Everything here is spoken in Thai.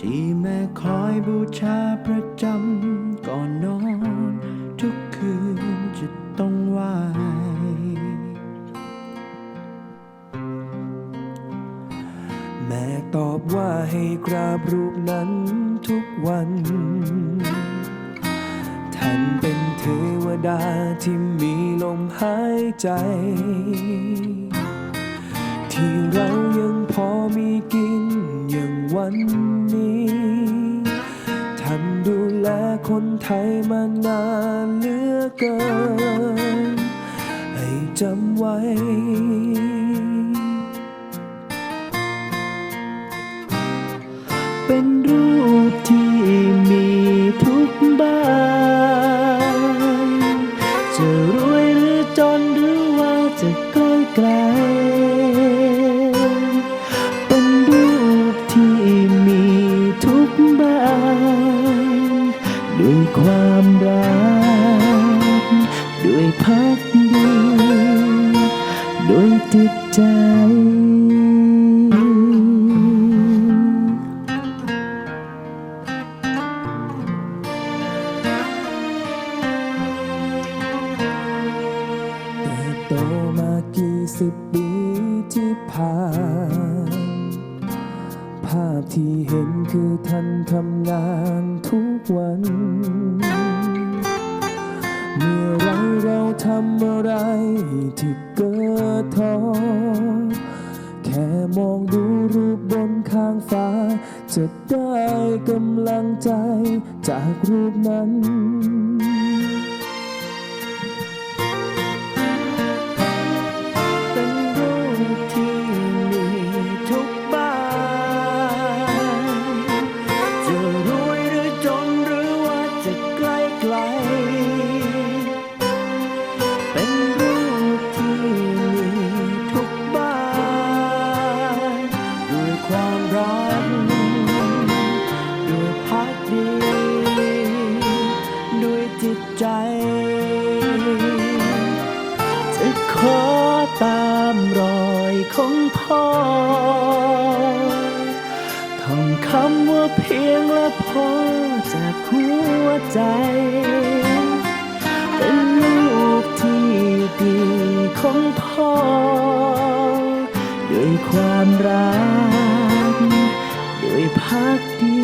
ที่แม่คอยบูชาประจำก่อนนอน ทุกคืนจะต้องไหวแม่ตอบว่าให้กราบรูปนั้นทุกวัน ท่านเป็นเทวดาที่มีลมหายใจ ที่เรายังพอมีกินอย่างวันนี้ คนไทยมานานเหลือเกิน ให้จำไว้ เป็นรูปที่มีทุกบ้านจะรวยหรือจนหรือว่าจะใกล้ไกลเป็นรูปที่มีทุกบ้าน ด้วยความรัก ด้วยพักดีด้วยจิตใจแต่โตมากี่สิบปีที่ผ่าน ภาพที่เห็นคือท่านทำงานทุกวัน เมื่อไรเราทำอะไรที่เกิดท้อแค่มองดูรูปบนข้างฟ้า จะได้กำลังใจจากรูปนั้นเป็น จิตใจ จะขอตามรอยของพ่อท่องคำว่าเพียงและพอจากหัวใจ เป็นลูกที่ดีของพ่อ ด้วยความรัก ด้วยพักดี